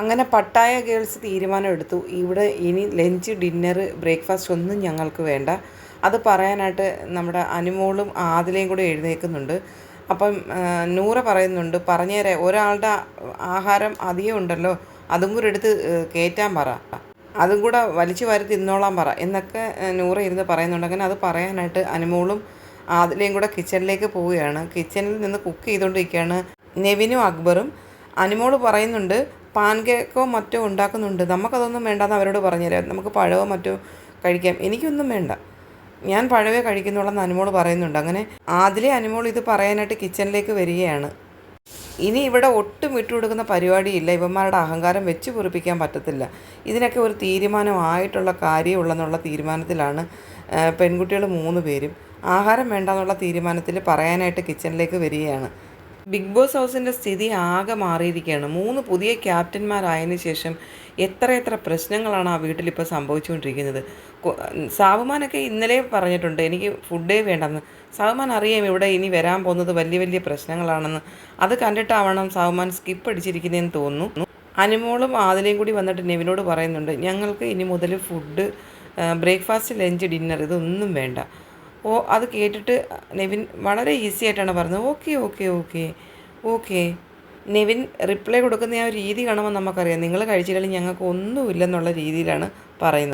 അങ്ങനെ Pattaya girls തീരുമാനം എടുത്തു ഇവിടെ ഇനി ലഞ്ച് ഡിന്നർ ബ്രേക്ക്ഫാസ്റ്റ് ഒന്നും ഞങ്ങൾക്ക് വേണ്ട. അത് പറയാനായിട്ട് നമ്മുടെ അനുമോളും ആദിലയും കൂടെ എഴുന്നേൽക്കുന്നുണ്ട്. അപ്പം നൂറ പറയുന്നുണ്ട് പറഞ്ഞേരെ ഒരാളുടെ ആഹാരം അധികം ഉണ്ടല്ലോ അതും കൂടെ എടുത്ത് കയറ്റാൻ പറ. അതും കൂടെ വലിച്ചു വാരി തിന്നോളാൻ പറ. എന്നൊക്കെ നൂറ ഇരുന്ന് പറയുന്നുണ്ട്. അങ്ങനെ അത് പറയാനായിട്ട് അനുമോളും ആദിലയും കൂടെ കിച്ചണിലേക്ക് പോവുകയാണ്. കിച്ചണിൽ നിന്ന് കുക്ക് ചെയ്തുകൊണ്ടിരിക്കുകയാണ് നെവിനും അക്ബറും. അനുമോൾ പറയുന്നുണ്ട് പാൻ കേക്കോ മറ്റോ ഉണ്ടാക്കുന്നുണ്ട്. നമുക്കതൊന്നും വേണ്ടെന്ന് അവരോട് പറഞ്ഞുതരാം നമുക്ക് പഴമോ മറ്റോ കഴിക്കാം. എനിക്കൊന്നും വേണ്ട. ഞാൻ പഴവേ കഴിക്കുന്നുള്ളെന്ന് അനുമോൾ പറയുന്നുണ്ട്. അങ്ങനെ ആദിലെ അനുമോൾ ഇത് പറയാനായിട്ട് കിച്ചണിലേക്ക് വരികയാണ്. ഇനി ഇവിടെ ഒട്ടും വിട്ടുകൊടുക്കുന്ന പരിപാടിയില്ല. ഇവന്മാരുടെ അഹങ്കാരം വെച്ച് പൊറിപ്പിക്കാൻ പറ്റത്തില്ല. ഇതിനൊക്കെ ഒരു തീരുമാനമായിട്ടുള്ള കാര്യമുള്ളെന്നുള്ള തീരുമാനത്തിലാണ് പെൺകുട്ടികൾ മൂന്ന് പേരും. ആഹാരം വേണ്ടെന്നുള്ള തീരുമാനത്തിൽ പറയാനായിട്ട് കിച്ചണിലേക്ക് വരികയാണ്. ബിഗ് ബോസ് ഹൗസിന്റെ സ്ഥിതി ആകെ മാറിയിരിക്കുകയാണ്. മൂന്ന് പുതിയ ക്യാപ്റ്റന്മാരായതിനു ശേഷം എത്ര എത്ര പ്രശ്നങ്ങളാണ് ആ വീട്ടിലിപ്പോൾ സംഭവിച്ചുകൊണ്ടിരിക്കുന്നത്. സാബുമാനൊക്കെ ഇന്നലെ പറഞ്ഞിട്ടുണ്ട് എനിക്ക് ഫുഡേ വേണ്ടെന്ന്. സാബുമാൻ അറിയാം ഇവിടെ ഇനി വരാൻ പോകുന്നത് വലിയ വലിയ പ്രശ്നങ്ങളാണെന്ന്. അത് കണ്ടിട്ടാവണം സാബുമാൻ സ്കിപ്പ് അടിച്ചിരിക്കുന്നതെന്ന് തോന്നുന്നു. അനുമോളും ആദിലയും കൂടി വന്നിട്ട് നെവിനോട് പറയുന്നുണ്ട് ഞങ്ങൾക്ക് ഇനി മുതൽ ഫുഡ് ബ്രേക്ക്ഫാസ്റ്റ് ലഞ്ച് ഡിന്നർ ഇതൊന്നും വേണ്ട. ഓ അത് കേട്ടിട്ട് നെവിൻ വളരെ ഈസി ആയിട്ടാണ് പറഞ്ഞത്. Okay okay okay. Okay. Nevin reply കൊടുക്കുന്ന ആ ഒരു രീതി കാണുമ്പോൾ നമുക്കറിയാം. നിങ്ങൾ കഴിച്ചില്ലെങ്കിൽ ഞങ്ങൾക്ക് ഒന്നുമില്ലെന്നുള്ള രീതിയിലാണ് പറയുന്നത്.